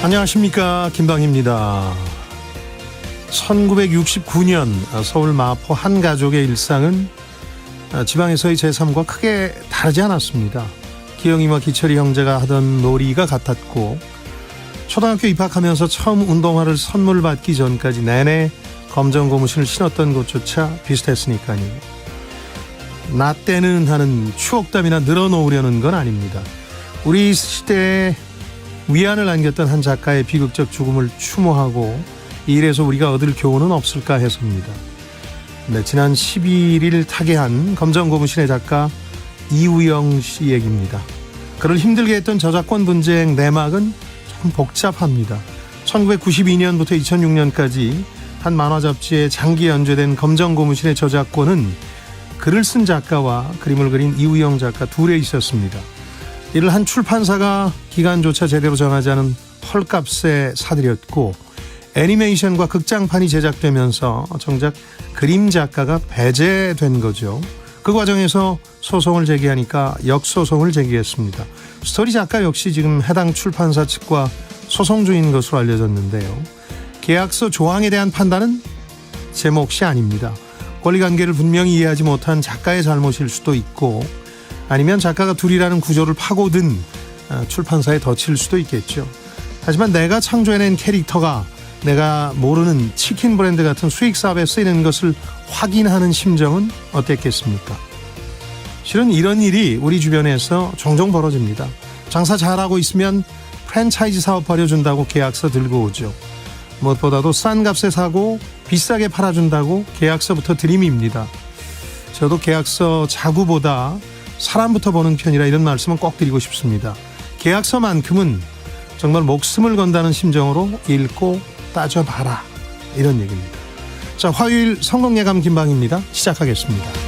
안녕하십니까 김방입니다. 1969년 서울 마포 한 가족의 일상은 지방에서의 제3과 크게 다르지 않았습니다. 기영이와 기철이 형제가 하던 놀이가 같았고 초등학교 입학하면서 처음 운동화를 선물 받기 전까지 내내 검정 고무신을 신었던 것조차 비슷했으니까요. 나 때는 하는 추억담이나 늘어놓으려는 건 아닙니다. 우리 시대에 위안을 안겼던 한 작가의 비극적 죽음을 추모하고 이 일에서 우리가 얻을 교훈은 없을까 해서입니다. 네, 지난 11일 타계한 검정고무신의 작가 이우영 씨 얘기입니다. 그를 힘들게 했던 저작권 분쟁 내막은 참 복잡합니다. 1992년부터 2006년까지 한 만화 잡지에 장기 연재된 검정고무신의 저작권은 글을 쓴 작가와 그림을 그린 이우영 작가 둘에 있었습니다. 이를 한 출판사가 기간조차 제대로 정하지 않은 헐값에 사들였고 애니메이션과 극장판이 제작되면서 정작 그림 작가가 배제된 거죠. 그 과정에서 소송을 제기하니까 역소송을 제기했습니다. 스토리 작가 역시 지금 해당 출판사 측과 소송 중인 것으로 알려졌는데요. 계약서 조항에 대한 판단은 제 몫이 아닙니다. 권리관계를 분명히 이해하지 못한 작가의 잘못일 수도 있고 아니면 작가가 둘이라는 구조를 파고든 어, 출판사에 덧칠 수도 있겠죠. 하지만 내가 창조해낸 캐릭터가 내가 모르는 치킨 브랜드 같은 수익 사업에 쓰이는 것을 확인하는 심정은 어땠겠습니까? 실은 이런 일이 우리 주변에서 종종 벌어집니다. 장사 잘하고 있으면 프랜차이즈 사업 벌여준다고 계약서 들고 오죠. 무엇보다도 싼 값에 사고 비싸게 팔아준다고 계약서부터 드림입니다. 저도 계약서 자구보다 사람부터 보는 편이라 이런 말씀은 꼭 드리고 싶습니다. 계약서만큼은 정말 목숨을 건다는 심정으로 읽고 따져봐라. 이런 얘기입니다. 자, 화요일 성공예감 김방입니다. 시작하겠습니다.